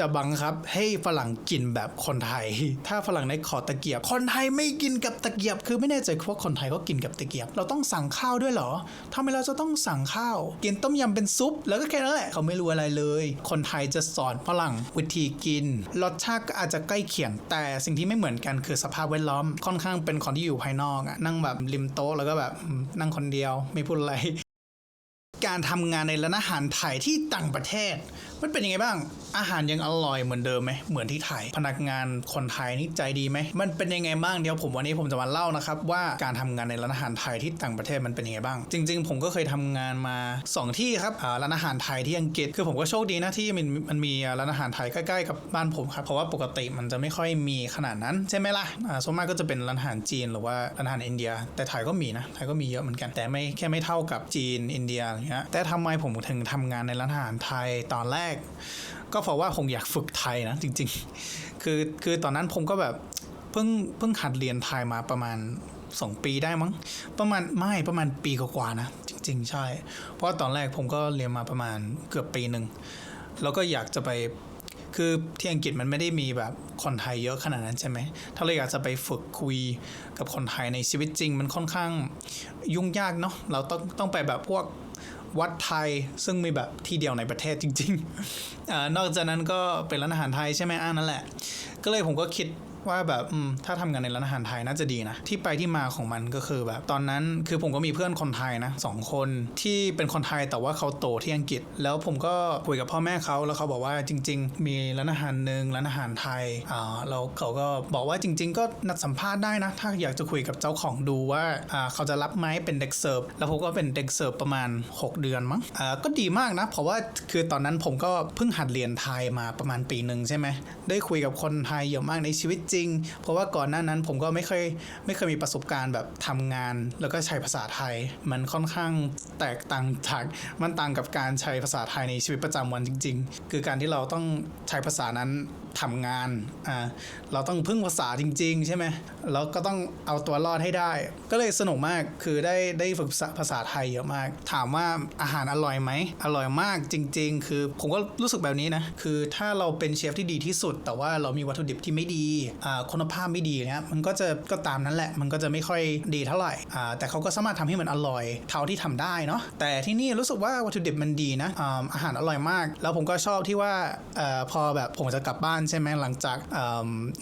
จะบังคับให้ฝรั่งกินแบบคนไทย ถ้าฝรั่งในขอตะเกียบ คนไทยไม่กินกับตะเกียบ คือไม่แน่ใจว่าคนไทยก็กินกับตะเกียบ เราต้องสั่งข้าวด้วยเหรอทำไมเราจะต้องสั่งข้าว กินต้มยำเป็นซุป แล้วก็แค่นั้นแหละ เขาไม่รู้อะไรเลย คนไทยจะสอนฝรั่งวิธีกิน รสชาติก็อาจจะใกล้เคียง แต่สิ่งที่ไม่เหมือนกันคือสภาพแวดล้อม ค่อนข้างเป็นคนที่อยู่ภายนอกอะนั่งแบบริมโต๊ะแล้วก็แบบนั่งคนเดียว ไม่พูดอะไรการทำงานในร้านอาหารไทยที่ต่างประเทศ มันเป็นยังไงบ้าง อาหารยังอร่อยเหมือนเดิมไหมเหมือนที่ไทย พนักงานคนไทยนี่ใจดีไหม มันเป็นยังไงบ้างเดี๋ยวผมวันนี้ผมจะมาเล่านะครับว่าการทำงานในร้านอาหารไทยที่ต่างประเทศมันเป็นยังไงบ้าง จริง ๆ ผมก็เคยทำงานมาสองที่ครับอ่าร้านอาหารไทยที่อังกฤษคือผมก็โชคดีนะที่มันมันมีร้านอาหารไทยใกล้ๆกับบ้านผมครับเพราะว่าปกติมันจะไม่ค่อยมีขนาดนั้นใช่ไหมล่ะอ่าส่วนมากก็จะเป็นร้านอาหารจีนหรือว่าร้านอาหารอินเดีย แต่ไทยก็มีนะไทยก็มีเยอะเหมือนกันแต่ไม่แค่ไม่เท่ากับจีนอินเดียอะไรเงี้ยแต่ทำไมผมถึงทำงานในร้านอาหารไทยตอนแรกก็เพราะว่าผมอยากฝึกไทยนะจริง ๆ คือคือตอนนั้นผมก็แบบเพิ่งเพิ่งหัดเรียนไทยมาประมาณ 2 ปีได้มั้งประมาณไม่ประมาณปีกว่าๆนะ จริง ๆ ใช่ เพราะว่าตอนแรกผมก็เรียนมาประมาณเกือบปีหนึ่งแล้วก็อยากจะไปคือที่อังกฤษมันไม่ได้มีแบบคนไทยเยอะขนาดนั้นใช่ไหม ถ้าเราอยากจะไปฝึกคุยกับคนไทยในชีวิตจริง มันค่อนข้างยุ่งยากเนาะ เราต้องต้องไปแบบพวก วัดไทยซึ่งมีแบบที่เดียวในประเทศจริงๆอนอกจากนั้นก็เป็นร้านอาหารไทยใช่ไหมอ่านั่นแหละ ก็เลยผมก็คิด ว่าแบบอืมถ้าทำงานในร้านอาหารไทยน่าจะดีนะ ที่ไปที่มาของมันก็คือแบบตอนนั้นคือผมก็มีเพื่อนคนไทยนะสองคนที่เป็นคนไทยแต่ว่าเขาโตที่อังกฤษ แล้วผมก็คุยกับพ่อแม่เขาแล้วเขาบอกว่าจริง ๆ มีร้านอาหารหนึ่งร้านอาหารไทยอ่าแล้วเขาก็บอกว่าจริง ๆ ก็นัดสัมภาษณ์ได้นะ ถ้าอยากจะคุยกับเจ้าของดูว่าอ่าเขาจะรับไหมเป็นเด็กเสิร์ฟแล้วผมก็เป็นเด็กเสิร์ฟประมาณ 6 เดือนมั้งอ่าก็ดีมากนะ เพราะว่าคือตอนนั้นผมก็เพิ่งหัดเรียนไทยมาประมาณปีหนึ่งใช่ไหมได้คุยกับคนไทยเยอะมากในชีวิตจริง เพราะว่าก่อนหน้านั้นผมก็ไม่เคยไม่เคยมีประสบการณ์แบบทำงาน แล้วก็ใช้ภาษาไทย มันค่อนข้างแตกต่างจากมันต่างกับการใช้ภาษาไทยในชีวิตประจำวันจริง ๆ คือการที่เราต้องใช้ภาษานั้นทำงานอ่าเราต้องพึ่งภาษาจริง ๆ ใช่ไหมแล้วก็ต้องเอาตัวรอดให้ได้ ก็เลยสนุกมากคือได้ได้ฝึกภาษาภาษาไทยเยอะมาก ถามว่าอาหารอร่อยไหมอร่อยมากจริง ๆ คือผมก็รู้สึกแบบนี้นะคือถ้าเราเป็นเชฟที่ดีที่สุด แต่ว่าเรามีวัตถุดิบที่ไม่ดีอ่าคุณภาพไม่ดีเนี้ยมันก็จะก็ตามนั้นแหละ มันก็จะไม่ค่อยดีเท่าไหร่อ่าแต่เขาก็สามารถทำให้มันอร่อยเท่าที่ทำได้เนาะแต่ที่นี่รู้สึกว่าวัตถุดิบมันดีนะอ่าอาหารอร่อยมาก แล้วผมก็ชอบที่ว่าอ่อพอแบบผมจะกลับบ้านใช่ไหมหลังจาก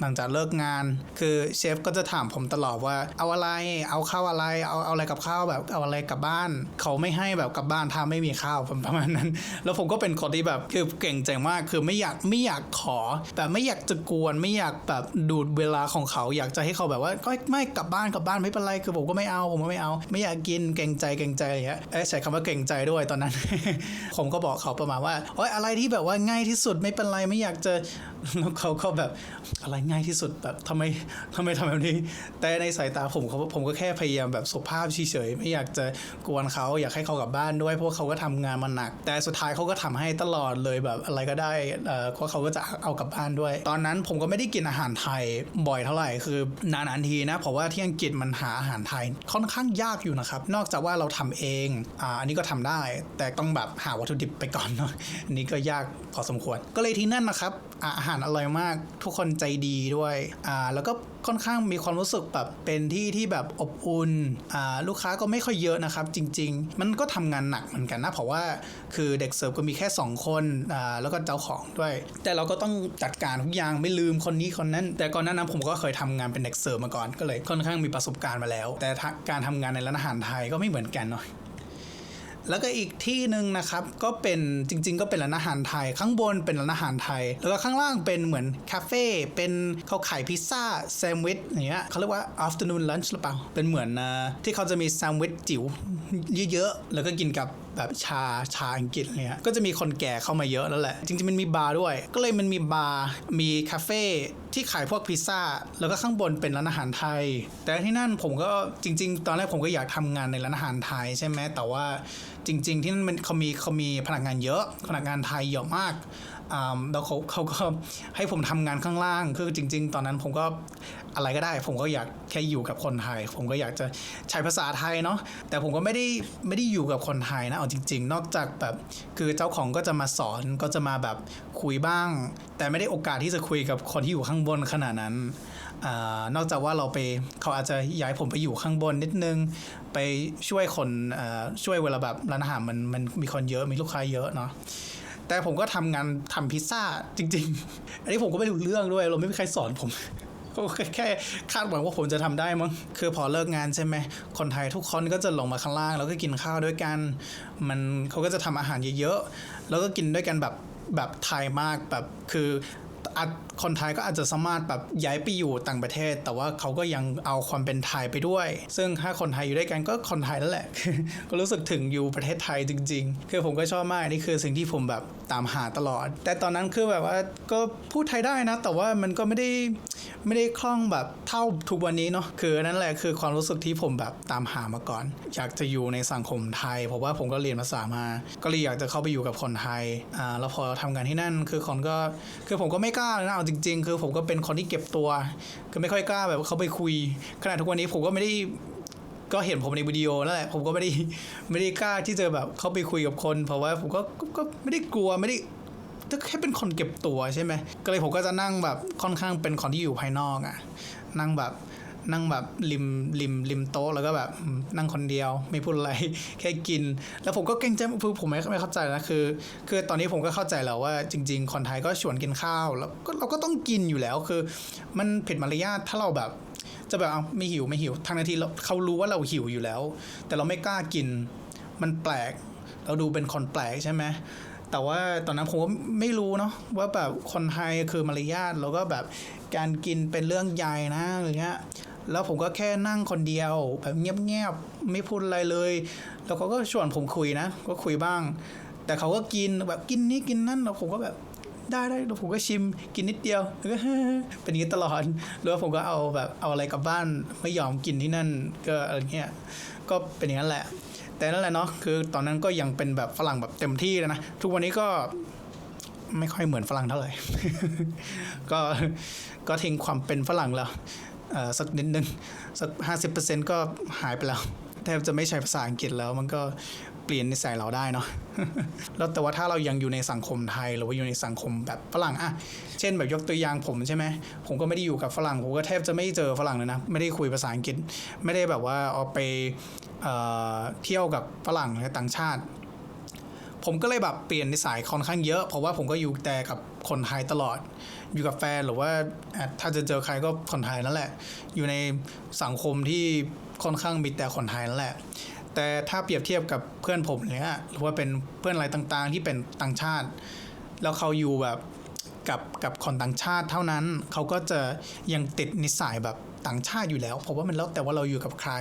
หลังจากเลิกงาน คือเชฟก็จะถามผมตลอดว่าเอาอะไรเอาข้าวอะไรเอาเอาอะไรกับข้าวแบบเอาอะไรกลับบ้าน เขาไม่ให้แบบกลับบ้านถ้าไม่มีข้าวประมาณนั้น แล้วผมก็เป็นคนที่แบบคือเก่งใจมากคือไม่อยากไม่อยากขอแบบไม่อยากจะกวน ไม่อยากแบบดูดเวลาของเขา อยากจะให้เขาแบบว่าก็ไม่กลับบ้านกลับบ้านไม่เป็นไรคือผมก็ไม่เอาผมก็ไม่เอาไม่อยากกินเก่งใจเก่งใจอย่างเงี้ยเอ้ยใช้คำว่าเก่งใจด้วยตอนนั้น ผมก็บอกเขาประมาณว่าโอ๊ยอะไรที่แบบว่าง่ายที่สุดไม่เป็นไรไม่อยากจะแล้วเขาก็แบบอะไรง่ายที่สุดแบบทำไมทำไมทำแบบนี้ แต่ในสายตาผมเขาผมก็แค่พยายามแบบสุภาพเฉยๆไม่อยากจะกวนเขาอยากให้เขากลับบ้านด้วยเพราะเขาก็ทำงานมาหนัก แต่สุดท้ายเขาก็ทำให้ตลอดเลยแบบอะไรก็ได้เออเพราะเขาก็จะเอากลับบ้านด้วย ตอนนั้นผมก็ไม่ได้กินอาหารไทยบ่อยเท่าไหร่คือนานๆทีนะเพราะว่าที่อังกฤษมันหาอาหารไทยค่อนข้างยากอยู่นะครับ นอกจากว่าเราทำเองอ่าอันนี้ก็ทำได้ แต่ต้องแบบหาวัตถุดิบไปก่อนเนาะอันนี้ก็ยากพอสมควร ก็เลยที่นั่นนะครับอาอาหารอร่อยมาก ทุกคนใจดีด้วยอ่าแล้วก็ค่อนข้างมีความรู้สึกแบบเป็นที่ที่แบบอบอุ่นอ่าลูกค้าก็ไม่ค่อยเยอะนะครับ จริง ๆ มันก็ทำงานหนักเหมือนกันนะเพราะว่าคือเด็กเสิร์ฟก็มีแค่ 2 คนอ่าแล้วก็เจ้าของด้วย แต่เราก็ต้องจัดการทุกอย่างไม่ลืมคนนี้คนนั้น แต่ก่อนหน้านั้นผมก็เคยทำงานเป็นเด็กเสิร์ฟมาก่อนก็เลยค่อนข้างมีประสบการณ์มาแล้ว แต่การทำงานในร้านอาหารไทยก็ไม่เหมือนกันเนาะ แล้วก็อีกที่หนึ่งนะครับก็เป็นจริง ๆ ก็เป็นร้านอาหารไทย ข้างบนเป็นร้านอาหารไทย แล้วก็ข้างล่างเป็นเหมือนคาเฟ่เป็นเขาขายพิซซ่าแซนด์วิชอย่างเงี้ยเขาเรียกว่า afternoon lunch หรือเปล่าเป็นเหมือนนะที่เขาจะมีแซนด์วิชจิ๋วเยอะๆแล้วก็กินกับแบบชาชาอังกฤษอะไรเงี้ยก็จะมีคนแก่เข้ามาเยอะแล้วแหละ จริงๆ มันมีบาร์ด้วย ก็เลยมันมีบาร์มีคาเฟ่ที่ขายพวกพิซซ่า แล้วก็ข้างบนเป็นร้านอาหารไทย แต่ที่นั่นผมก็จริง ๆ ตอนแรกผมก็อยากทำงานในร้านอาหารไทยใช่ไหมแต่ว่าจริง ๆ ที่นั่นมันเขามีเขามีพนักงานเยอะพนักงานไทยเยอะมาก แล้วเขาเขาก็ให้ผมทำงานข้างล่างคือจริง ๆ ตอนนั้นผมก็อะไรก็ได้ ผมก็อยากแค่อยู่กับคนไทย ผมก็อยากจะใช้ภาษาไทยเนาะแต่ผมก็ไม่ได้ไม่ได้อยู่กับคนไทยนะเอาจริง ๆ นอกจากแบบคือเจ้าของก็จะมาสอนก็จะมาแบบคุยบ้าง แต่ไม่ได้โอกาสที่จะคุยกับคนที่อยู่ข้างบนขนาดนั้นอนอกจากว่าเราไปเขาอาจจะย้ายผมไปอยู่ข้างบนนิดนึง ไปช่วยคนช่วยเวลาแบบร้านอาหารมันมันมีคนเยอะมีลูกค้าเยอะเนาะ แต่ผมก็ทำงานทำพิซซ่าจริง ๆ อันนี้ผมก็ไม่รู้เรื่องด้วยเราไม่มีใครสอนผมก็แค่คาดหวังว่าผมจะทำได้มั้ง คือพอเลิกงานใช่ไหม คนไทยทุกคนก็จะลงมาข้างล่าง แล้วก็กินข้าวด้วยกัน มันเขาก็จะทำอาหารเยอะๆ แล้วก็กินด้วยกันแบบแบบไทยมากแบบคือ คนไทยก็อาจจะสามารถแบบย้ายไปอยู่ต่างประเทศ แต่ว่าเขาก็ยังเอาความเป็นไทยไปด้วย ซึ่งถ้าคนไทยอยู่ด้วยกันก็คนไทยนั่นแหละ ก็รู้สึกถึงอยู่ประเทศไทยจริง ๆ คือผมก็ชอบมากนี่คือสิ่งที่ผมแบบตามหาตลอด แต่ตอนนั้นคือแบบว่าก็พูดไทยได้นะ แต่ว่ามันก็ไม่ได้ไม่ได้คล่องแบบเท่าทุกวันนี้เนาะคือนั่นแหละคือความรู้สึกที่ผมแบบตามหามาก่อน อยากจะอยู่ในสังคมไทย เพราะว่าผมก็เรียนภาษามา ก็เลยอยากจะเข้าไปอยู่กับคนไทยอ่าแล้วพอทำงานที่นั่นคือคนก็คือผมก็ไม่กล้าเลยนะเอาจริง ๆ คือผมก็เป็นคนที่เก็บตัวคือไม่ค่อยกล้าแบบเขาไปคุยขนาดทุกวันนี้ผมก็ไม่ได้ก็เห็นผมในวิดีโอนั่นแหละผมก็ไม่ได้ไม่ได้กล้าที่จะแบบเข้าไปคุยกับคน เพราะว่าผมก็ก็ก็ไม่ได้กลัวไม่ได้ก็แค่เป็นคนเก็บตัวใช่ไหมก็เลยผมก็จะนั่งแบบค่อนข้างเป็นคนที่อยู่ภายนอกอะ่ะ นั่งแบบ นั่งแบบริมริมริมโต๊ะแล้วก็แบบนั่งคนเดียวไม่พูดอะไรแค่กิน แล้วผมก็เกรงใจคือผมไม่ไม่เข้าใจนะคือ คือตอนนี้ผมก็เข้าใจแล้วว่าจริง ๆ คนไทยก็ชวนกินข้าว แล้วก็เราก็ต้องกินอยู่แล้วคือ มันผิดมารยาทถ้าเราแบบจะแบบเอาไม่หิวไม่หิวทางนาทีเราเขารู้ว่าเราหิวอยู่แล้ว แต่เราไม่กล้ากินมันแปลก เราดูเป็นคนแปลกใช่ไหมแต่ว่าตอนนั้นผมก็ไม่รู้เนาะว่าแบบคนไทยคือมารยาทแล้วก็แบบการกินเป็นเรื่องใหญ่นะอะไรเงี้ย แล้วผมก็แค่นั่งคนเดียว แบบเงียบๆไม่พูดอะไรเลย แล้วเขาก็ชวนผมคุยนะ ก็คุยบ้าง แต่เขาก็กินแบบกินนี้กินนั่นแล้วผมก็แบบได้ได้แล้วผมก็ชิมกินนิดเดียวแล้วก็เป็นอย่างนี้ตลอดแล้วผมก็เอาแบบเอาอะไรกลับบ้านไม่ยอมกินที่นั่นก็อะไรเงี้ยก็เป็นอย่างนั้นแหละ แต่นั่นแหละเนาะคือตอนนั้นก็ยังเป็นแบบฝรั่งแบบเต็มที่แล้วนะทุกวันนี้ก็ไม่ค่อยเหมือนฝรั่งเท่าไหร่ก็ก็ทิ้งความเป็นฝรั่งแล้ว สักนิดนึงสักห้าสิบเปอร์เซ็นก็หายไปแล้วแทบจะไม่ใช้ภาษาอังกฤษแล้วมันก็เปลี่ยนนิสัยเราได้เนาะแล้วแต่ว่าถ้าเรายังอยู่ในสังคมไทยหรือว่าอยู่ในสังคมแบบฝรั่งอะเช่นแบบยกตัวอย่างผมใช่ไหมผมก็ไม่ได้อยู่กับฝรั่งผมก็แทบจะไม่เจอฝรั่งเลยนะไม่ได้คุยภาษาอังกฤษ ไม่ได้แบบว่าเอาไปเเที่ยวกับฝรั่งหรือต่างชาติ ผมก็เลยแบบเปลี่ยนนิสัยค่อนข้างเยอะ เพราะว่าผมก็อยู่แต่กับคนไทยตลอด อยู่กับแฟนหรือว่าถ้าจะเจอใครก็คนไทยนั่นแหละ อยู่ในสังคมที่ค่อนข้างมีแต่คนไทยนั่นแหละ แต่ถ้าเปรียบเทียบกับเพื่อนผมเนี่ยหรือว่าเป็นเพื่อนอะไรต่างๆ ที่เป็นต่างชาติ แล้วเขาอยู่แบบกับกับคนต่างชาติเท่านั้น เขาก็จะยังติดนิสัยแบบ ต่างชาติอยู่แล้ว เพราะว่ามันแล้วแต่ว่าเราอยู่กับใคร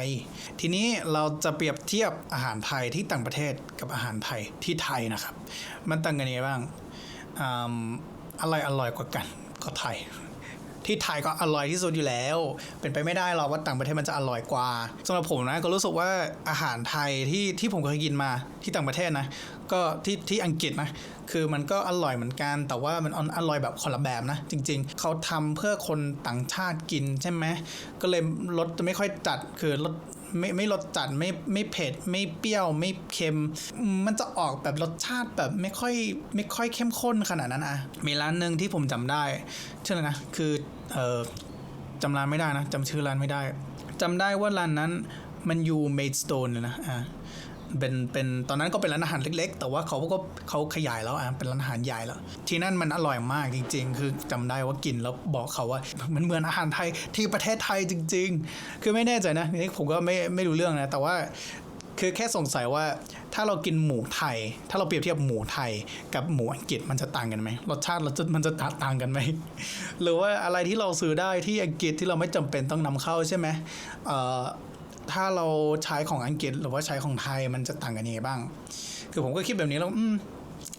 ทีนี้เราจะเปรียบเทียบอาหารไทยที่ต่างประเทศกับอาหารไทยที่ไทยนะครับ มันต่างกันยังไงบ้างออะไรอร่อยกว่ากันก็ไทย ที่ไทยก็อร่อยที่สุดอยู่แล้ว เป็นไปไม่ได้หรอกว่าต่างประเทศมันจะอร่อยกว่าสำหรับผมนะก็รู้สึกว่าอาหารไทยที่ที่ผมเคยกินมาที่ต่างประเทศนะ ก็ที่ที่อังกฤษนะคือมันก็อร่อยเหมือนกัน แต่ว่ามันอร่อยแบบคนละแบบนะ จริง ๆ เขาทำเพื่อคนต่างชาติกินใช่ไหมก็เลยรสจะไม่ค่อยจัดคือรส ไม่ไม่รสจัดไม่ไม่เผ็ด ไม่เปรี้ยวไม่เค็ม มันจะออกแบบรสชาติแบบไม่ค่อยไม่ค่อยเข้มข้นขนาดนั้นอะมีร้านหนึ่งที่ผมจำได้ชื่ออะไรนะ คือเออจำร้านไม่ได้นะจำชื่อร้านไม่ได้จำได้ว่าร้านนั้นมันอยู่เมดสโตนเลยนะอ่า เป็นเป็นตอนนั้นก็เป็นร้านอาหารเล็ก ๆ แต่ว่าเขาก็เขาขยายแล้วอะเป็นร้านอาหารใหญ่แล้ว ที่นั่นมันอร่อยมากจริง ๆ คือจำได้ว่ากินแล้วบอกเขาว่า มันเหมือนอาหารไทยที่ประเทศไทยจริง ๆ คือไม่แน่ใจนะนี่ผมก็ไม่ไม่รู้เรื่องนะ แต่ว่าคือแค่สงสัยว่าถ้าเรากินหมูไทย ถ้าเราเปรียบเทียบหมูไทยกับหมูอังกฤษมันจะต่างกันไหมรสชาติเราจะมันจะต่างกันไหมหรือว่าอะไรที่เราซื้อได้ที่อังกฤษที่เราไม่จำเป็นต้องนำเข้าใช่ไหมเอ่อ ถ้าเราใช้ของอังกฤษหรือว่าใช้ของไทยมันจะต่างกันยังไงบ้าง คือผมก็คิดแบบนี้แล้วอืม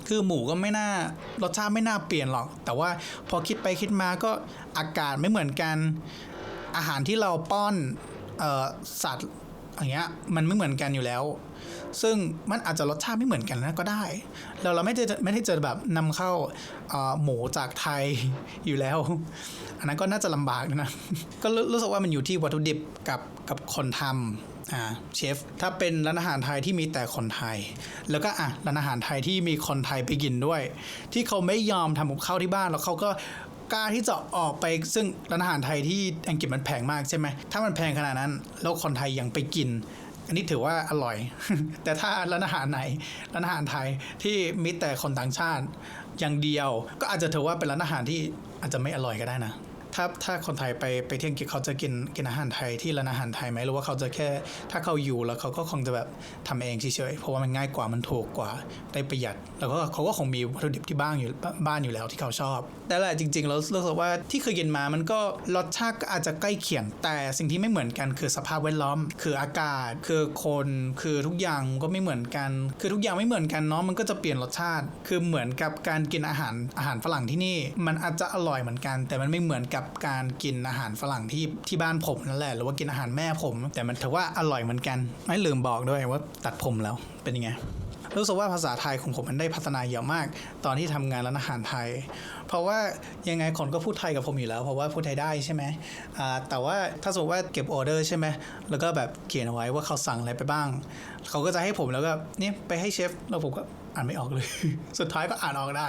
คือหมูก็ไม่น่ารสชาติไม่น่าเปลี่ยนหรอก แต่ว่าพอคิดไปคิดมาก็อากาศไม่เหมือนกัน อาหารที่เราป้อนออสัตว์อย่างเงี้ยมันไม่เหมือนกันอยู่แล้ว ซึ่งมันอาจจะรสชาติไม่เหมือนกันนะก็ได้ เราเราไม่ได้ไม่ได้เจอแบบนำเข้าหมูจากไทยอยู่แล้ว อันนั้นก็น่าจะลำบากนะ ก็รู้สึกว่ามันอยู่ที่วัตถุดิบกับกับคนทำอ่าเชฟถ้าเป็นร้านอาหารไทยที่มีแต่คนไทย แล้วก็อะร้านอาหารไทยที่มีคนไทยไปกินด้วย ที่เขาไม่ยอมทำกับข้าวที่บ้านแล้วเขาก็กล้าที่จะออกไปซึ่งร้านอาหารไทยที่อังกฤษมันแพงมากใช่ไหมถ้ามันแพงขนาดนั้น แล้วคนไทยยังไปกิน อันนี้ถือว่าอร่อย แต่ถ้าร้านอาหารไหนร้านอาหารไทยที่มีแต่คนต่างชาติอย่างเดียว ก็อาจจะถือว่าเป็นร้านอาหารที่อาจจะไม่อร่อยก็ได้นะ ถ้าถ้าคนไทยไปไปเที่ยวอังกฤษเขาจะกินกินอาหารไทยที่ร้านอาหารไทยไหมหรือว่าเขาจะแค่ถ้าเขาอยู่แล้วเขาก็คงจะแบบทำเองเฉยๆเพราะว่ามันง่ายกว่ามันถูกกว่าได้ประหยัด แล้วก็เขาก็คงมีวัตถุดิบที่บ้านอยู่บ้านอยู่แล้วที่เขาชอบ แต่แหละจริงๆแล้วรู้สึกว่าที่เคยกินมามันก็รสชาติก็อาจจะใกล้เคียงแต่สิ่งที่ไม่เหมือนกันคือสภาพแวดล้อม คืออากาศคือคนคือทุกอย่างก็ไม่เหมือนกัน คือทุกอย่างไม่เหมือนกันเนาะมันก็จะเปลี่ยนรสชาติ คือเหมือนกับการกินอาหารอาหารฝรั่งที่นี่ มันอาจจะอร่อยเหมือนกัน แต่มันไม่เหมือนกับการกินอาหารฝรั่งที่ที่บ้านผมนั่นแหละหรือว่ากินอาหารแม่ผม แต่มันถือว่าอร่อยเหมือนกัน ไม่ลืมบอกด้วยว่าตัดผมแล้วเป็นยังไงรู้สึกว่าภาษาไทยของผมมันได้พัฒนาเยอะมาก ตอนที่ทำงานร้านอาหารไทย เพราะว่ายังไงคนก็พูดไทยกับผมอยู่แล้ว เพราะว่าพูดไทยได้ใช่ไหมแต่ว่าถ้าสมมติว่าเก็บออเดอร์ใช่ไหมแล้วก็แบบเขียนเอาไว้ว่าเขาสั่งอะไรไปบ้าง เขาก็จะให้ผมแล้วก็เนี่ยไปให้เชฟแล้วผมก็อ่านไม่ออกเลย สุดท้ายก็อ่านออกได้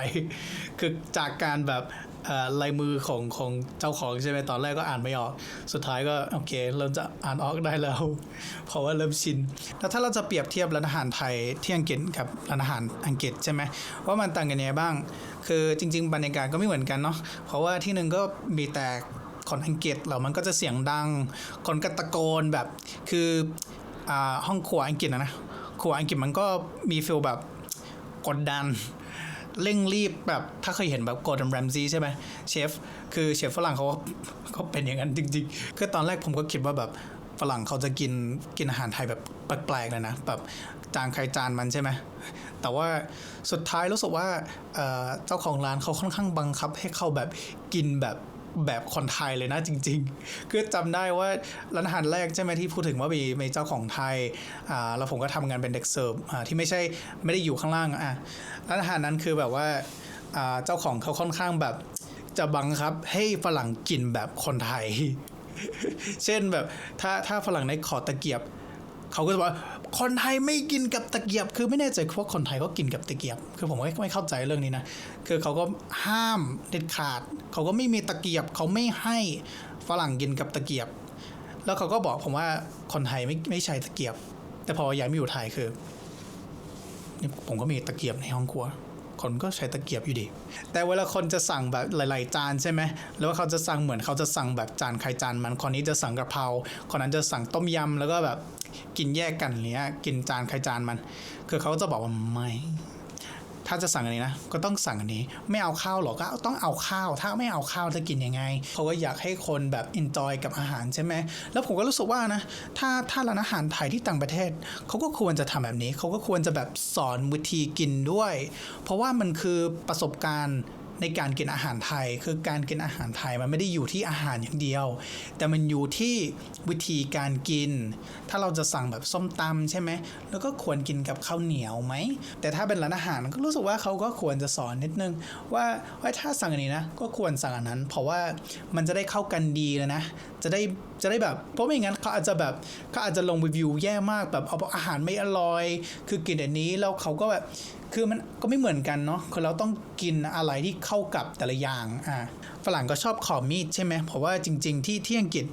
คือจากการแบบ ลายมือของของเจ้าของใช่ไหมตอนแรกก็อ่านไม่ออก สุดท้ายก็โอเคเริ่มจะอ่านออกได้แล้ว เพราะว่าเริ่มชิน แล้วถ้าเราจะเปรียบเทียบร้านอาหารไทยที่อังกฤษกับร้านอาหารอังกฤษใช่ไหมว่ามันต่างกันยังไงบ้าง คือจริง ๆ บรรยากาศก็ไม่เหมือนกันเนาะเพราะว่าที่หนึ่งก็มีแต่คนอังกฤษแล้วมันก็จะเสียงดัง คนก็ตะโกนแบบคืออ่าห้องครัวอังกฤษนะนะครัวอังกฤษมันก็มีฟีลแบบกดดัน เร่งรีบแบบถ้าเคยเห็นแบบโกดันแรมซีใช่ไหมเชฟคือเชฟฝรั่งเขาเขาเป็นอย่างนั้นจริงๆคือตอนแรกผมก็คิดว่าแบบฝรั่งเขาจะกินกินอาหารไทยแบบแปลกๆเลยนะแบบจานใครจานมันใช่ไหมแต่ว่าสุดท้ายรู้สึกว่าเอ่อเจ้าของร้านเขาค่อนข้างบังคับให้เขาแบบกินแบบ แบบคนไทยเลยนะจริงๆ คือจำได้ว่าร้านอาหารแรกใช่ไหมที่พูดถึงว่ามีมีเจ้าของไทยอ่าแล้วผมก็ทำงานเป็นเด็กเสิร์ฟอ่าที่ไม่ใช่ไม่ได้อยู่ข้างล่างอะร้านอาหารนั้นคือแบบว่าอ่าเจ้าของเขาค่อนข้างแบบจะบังคับให้ฝรั่งกินแบบคนไทย เช่นแบบถ้าถ้าฝรั่งในขอตะเกียบ เขาก็จะบอกคนไทยไม่กินกับตะเกียบ คือไม่แน่ใจว่าคนไทยก็กินกับตะเกียบ คือผมไม่ไม่เข้าใจเรื่องนี้นะ คือเขาก็ห้ามเด็ดขาด เขาก็ไม่มีตะเกียบ เขาไม่ให้ฝรั่งกินกับตะเกียบ แล้วเขาก็บอกผมว่าคนไทยไม่ไม่ใช้ตะเกียบ แต่พอย้ายมาอยู่ไทยคือผมก็มีตะเกียบในห้องครัว คนก็ใช้ตะเกียบอยู่ดี แต่เวลาคนจะสั่งแบบหลาย ๆ จานใช่ไหม แล้วว่าเขาจะสั่งเหมือนเขาจะสั่งแบบจานใครจานมัน คนนี้จะสั่งกะเพรา คนนั้นจะสั่งต้มยำ แล้วก็แบบ กินแยกกันเนี้ย กินจานใครจานมัน คือเขาจะบอกว่าไม่ถ้าจะสั่งอันนี้นะ ก็ต้องสั่งอันนี้ ไม่เอาข้าวหรอกก็ต้องเอาข้าว ถ้าไม่เอาข้าวจะกินยังไงเขาก็อยากให้คนแบบอินจอยกับอาหารใช่ไหม แล้วผมก็รู้สึกว่านะ ถ้าถ้าร้านอาหารไทยที่ต่างประเทศ เขาก็ควรจะทำแบบนี้ เขาก็ควรจะแบบสอนวิธีกินด้วย เพราะว่ามันคือประสบการณ์ ในการกินอาหารไทย คือการกินอาหารไทยมันไม่ได้อยู่ที่อาหารอย่างเดียว แต่มันอยู่ที่วิธีการกิน ถ้าเราจะสั่งแบบส้มตำใช่ไหมแล้วก็ควรกินกับข้าวเหนียวไหม แต่ถ้าเป็นร้านอาหารก็รู้สึกว่าเขาก็ควรจะสอนนิดนึง ว่าว่าถ้าสั่งอันนี้นะ ก็ควรสั่งอันนั้น เพราะว่ามันจะได้เข้ากันดีเลยนะ จะได้จะได้แบบเพราะไม่งั้นเขาอาจจะแบบเขาอาจจะลงรีวิวแย่มากแบบเอาอาหารไม่อร่อย คือกินอันนี้แล้วเขาก็แบบ คือมันก็ไม่เหมือนกันเนาะคือเราต้องกินอะไรที่เข้ากับแต่ละอย่างอ่าฝรั่งก็ชอบขอมีดใช่ไหมเพราะว่าจริง ๆ ที่ที่อังกฤษ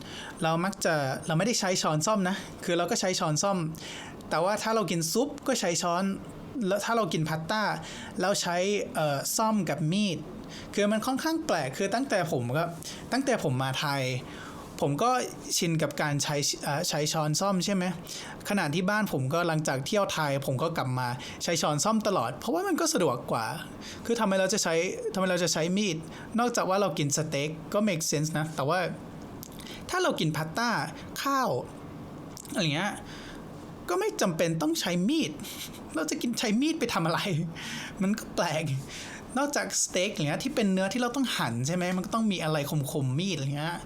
เรามักจะเราไม่ได้ใช้ช้อนซ่อมนะ คือเราก็ใช้ช้อนซ่อม แต่ว่าถ้าเรากินซุปก็ใช้ช้อน แล้วถ้าเรากินพาสต้าเราใช้เอ่อซ่อมกับมีดคือมันค่อนข้างแปลกคือตั้งแต่ผมก็ตั้งแต่ผมมาไทย ผมก็ชินกับการใช้ใช้ช้อนซ่อมใช่ไหมขณะที่บ้านผมก็หลังจากเที่ยวไทย ผมก็กลับมาใช้ช้อนซ่อมตลอด เพราะว่ามันก็สะดวกกว่า คือทำไมเราจะใช้ทำไมเราจะใช้มีด นอกจากว่าเรากินสเต็กก็ make sense นะ แต่ว่าถ้าเรากินพาสต้าข้าวอะไรเงี้ยก็ไม่จำเป็นต้องใช้มีด เราจะกินใช้มีดไปทำอะไร มันก็แปลก นอกจากสเต็กอย่างเงี้ยที่เป็นเนื้อที่เราต้องหั่นใช่ไหมมันก็ต้องมีอะไรคมๆมีดอะไรเงี้ย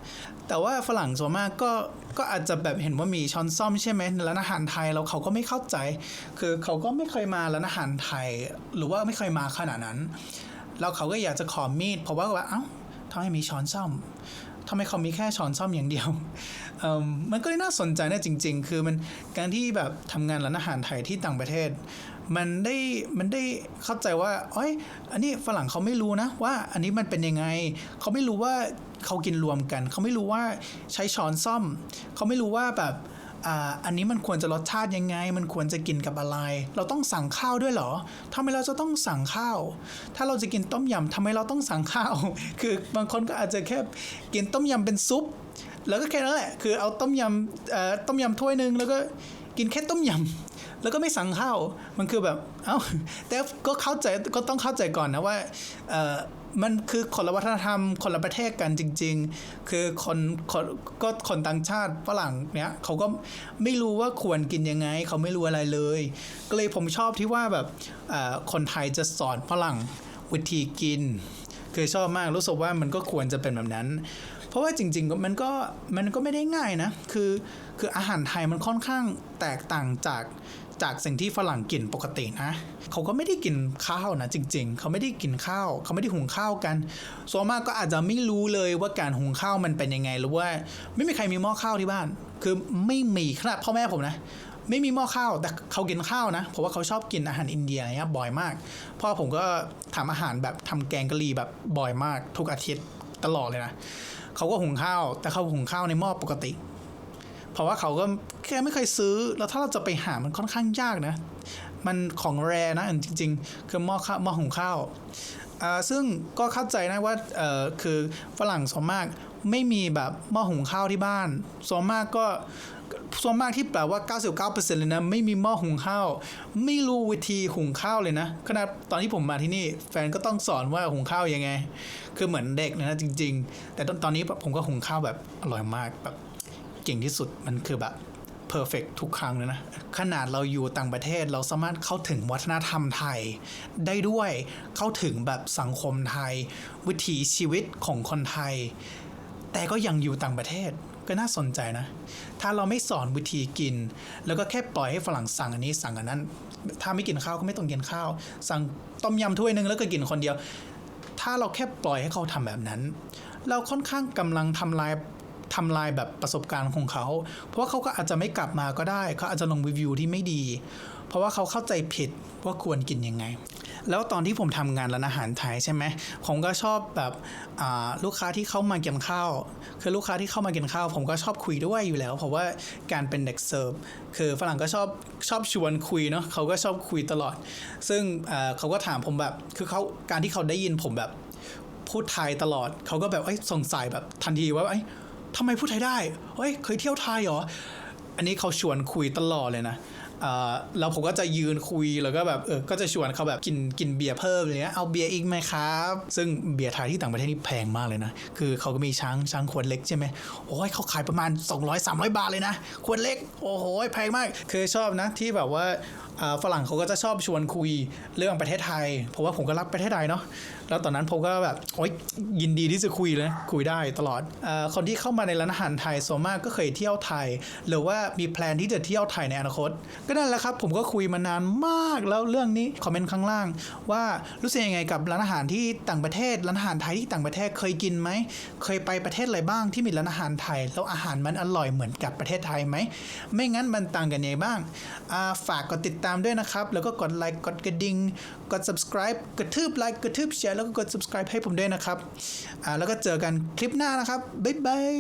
แต่ว่าฝรั่งส่วนมากก็ก็อาจจะแบบเห็นว่ามีช้อนซ่อมใช่ไหมในร้านอาหารไทยแล้วเขาก็ไม่เข้าใจ คือเขาก็ไม่เคยมาร้านอาหารไทย หรือว่าไม่เคยมาขนาดนั้น แล้วเขาก็อยากจะขอมีด เพราะว่าว่าเอ้าทำไมมีช้อนซ่อมทำไมเขามีแค่ช้อนซ่อมอย่างเดียวเออมมันก็เลยน่าสนใจนะจริง ๆ คือมันการที่แบบทำงานร้านอาหารไทยที่ต่างประเทศ มันได้มันได้เข้าใจว่าอ้ยอันนี้ฝรั่งเขาไม่รู้นะว่าอันนี้มันเป็นยังไง เขาไม่รู้ว่าเขากินรวมกัน เขาไม่รู้ว่าใช้ช้อนซ่อม เขาไม่รู้ว่าแบบอ่าอันนี้มันควรจะรสชาติยังไง มันควรจะกินกับอะไร เราต้องสั่งข้าวด้วยเหรอทำไมเราจะต้องสั่งข้าว ถ้าเราจะกินต้มยำทำไมเราต้องสั่งข้าว คือบางคนก็อาจจะแค่กินต้มยำเป็นซุป แล้วก็แค่นั้นแหละ คือเอาต้มยำอ่อต้มยำถ้วยหนึ่งแล้วก็กินแค่ต้มยำ แล้วก็ไม่สั่งข้าวมันคือแบบเอ้าแต่ก็เข้าใจก็ต้องเข้าใจก่อนนะว่าเออมันคือคนละวัฒนธรรม คนละประเทศกันจริง ๆ คือคนคนก็คนต่างชาติฝรั่งเนี้ยเขาก็ไม่รู้ว่าควรกินยังไง เขาไม่รู้อะไรเลย ก็เลยผมชอบที่ว่าแบบเออคนไทยจะสอนฝรั่งวิธีกิน คือชอบมากรู้สึกว่ามันก็ควรจะเป็นแบบนั้น เพราะว่าจริงๆมันก็มันก็ไม่ได้ง่ายนะ คือคืออาหารไทยมันค่อนข้างแตกต่างจากจากสิ่งที่ฝรั่งกินปกตินะ เขาก็ไม่ได้กินข้าวนะจริง ๆ เขาไม่ได้กินข้าว เขาไม่ได้หุงข้าวกันส่วนมากก็อาจจะไม่รู้เลยว่าการหุงข้าวมันเป็นยังไง หรือว่าไม่มีใครมีหม้อข้าวที่บ้าน คือไม่มีขนาดพ่อแม่ผมนะ ไม่มีหม้อข้าว แต่เขากินข้าวนะ เพราะว่าเขาชอบกินอาหารอินเดียเงี้ยบ่อยมาก พ่อผมก็ทำอาหารแบบทำแกงกะหรี่แบบบ่อยมาก ทุกอาทิตย์ตลอดเลยนะ เขาก็หุงข้าว แต่เขาหุงข้าวในหม้อปกติ เพราะว่าเขาก็แค่ไม่เคยซื้อ แล้วถ้าเราจะไปหามันค่อนข้างยากนะ มันของแรนะอันจริง ๆ คือหม้อข้าวหม้อหุงข้าวอ่าซึ่งก็เข้าใจนะว่าเออคือฝรั่งส่วนมากไม่มีแบบหม้อหุงข้าวที่บ้านส่วนมากก็ส่วนมากที่แปลว่า 99%เลยนะ ไม่มีหม้อหุงข้าว ไม่รู้วิธีหุงข้าวเลยนะ ขนาดตอนที่ผมมาที่นี่ แฟนก็ต้องสอนว่าหุงข้าวยังไง คือเหมือนเด็กเลยนะจริง ๆ แต่ตอนนี้ผมก็หุงข้าวแบบอร่อยมากแบบเก่งที่สุดมันคือแบบ เพอร์เฟกทุกครั้งเลยนะ ขนาดเราอยู่ต่างประเทศเราสามารถเข้าถึงวัฒนธรรมไทย ได้ด้วยเข้าถึงแบบสังคมไทย วิถีชีวิตของคนไทย แต่ก็ยังอยู่ต่างประเทศก็น่าสนใจนะ ถ้าเราไม่สอนวิธีกิน แล้วก็แค่ปล่อยให้ฝรั่งสั่งอันนี้สั่งอันนั้น ถ้าไม่กินข้าวก็ไม่ต้องกินข้าว สั่งต้มยำถ้วยหนึ่งแล้วก็กินคนเดียว ถ้าเราแค่ปล่อยให้เขาทำแบบนั้น เราค่อนข้างกำลังทำลาย ทำลายแบบประสบการณ์ของเขา เพราะว่าเขาก็อาจจะไม่กลับมาก็ได้เขาอาจจะลงรีวิวที่ไม่ดี เพราะว่าเขาเข้าใจผิดว่าควรกินยังไง แล้วตอนที่ผมทำงานร้านอาหารไทยใช่ไหมผมก็ชอบแบบลูกค้าที่เข้ามากินข้าว คือลูกค้าที่เข้ามากินข้าว ผมก็ชอบคุยด้วยอยู่แล้ว เพราะว่าการเป็นเด็กเสิร์ฟคือฝรั่งก็ชอบชอบชวนคุยเนาะเขาก็ชอบคุยตลอด ซึ่งเขาก็ถามผมแบบคือเขาการที่เขาได้ยินผมแบบพูดไทยตลอด เขาก็แบบเอ้สงสัยแบบทันทีว่าเอ้ ทำไมพูดไทยได้เฮ้ยเคยเที่ยวไทยเหรอ อันนี้เขาชวนคุยตลอดเลยนะเอ่อแล้วผมก็จะยืนคุยแล้วก็แบบเออก็จะชวนเขาแบบกินกินเบียร์เพิ่มอะไรเงี้ยเอาเบียร์อีกไหมครับ ซึ่งเบียร์ไทยที่ต่างประเทศนี่แพงมากเลยนะ คือเขาก็มีช้างช้างขวดเล็กใช่ไหมโอ้ยเขาขายประมาณ 200 300 บาทเลยนะขวดเล็ก โอ้โหแพงมาก เคือชอบนะที่แบบว่า ฝรั่งเขาก็จะชอบชวนคุยเรื่องประเทศไทย เพราะว่าผมก็รักประเทศไทยเนาะแล้วตอนนั้นผมก็แบบโอ๊ยยินดีที่จะคุยเลยคุยได้ตลอดอคนที่เข้ามาในร้านอาหารไทยส่วนมากก็เคยเที่ยวไทย หรือว่ามีแพลนที่จะเที่ยวไทยในอนาคต ก็นั่นแหละครับ ผมก็คุยมานานมากแล้วเรื่องนี้คอมเมนต์ข้างล่าง ว่ารู้สึกยังไงกับร้านอาหารที่ต่างประเทศร้านอาหารไทยที่ต่างประเทศเคยกินไหมเคยไปประเทศอะไรบ้างที่มีร้านอาหารไทยแล้วอาหารมันอร่อยเหมือนกับประเทศไทยไหมไม่งั้นมันต่างกันยังไงบ้างฝากกดติดตามามด้วยนะครับ แล้วก็กดไลค์กดกระดิ่งกด subscribe กระทืบไลค์กระทืบแชร์แล้วก็กด subscribe ให้ผมด้วยนะครับอ่าแล้วก็เจอกันคลิปหน้านะครับบ๊ายบาย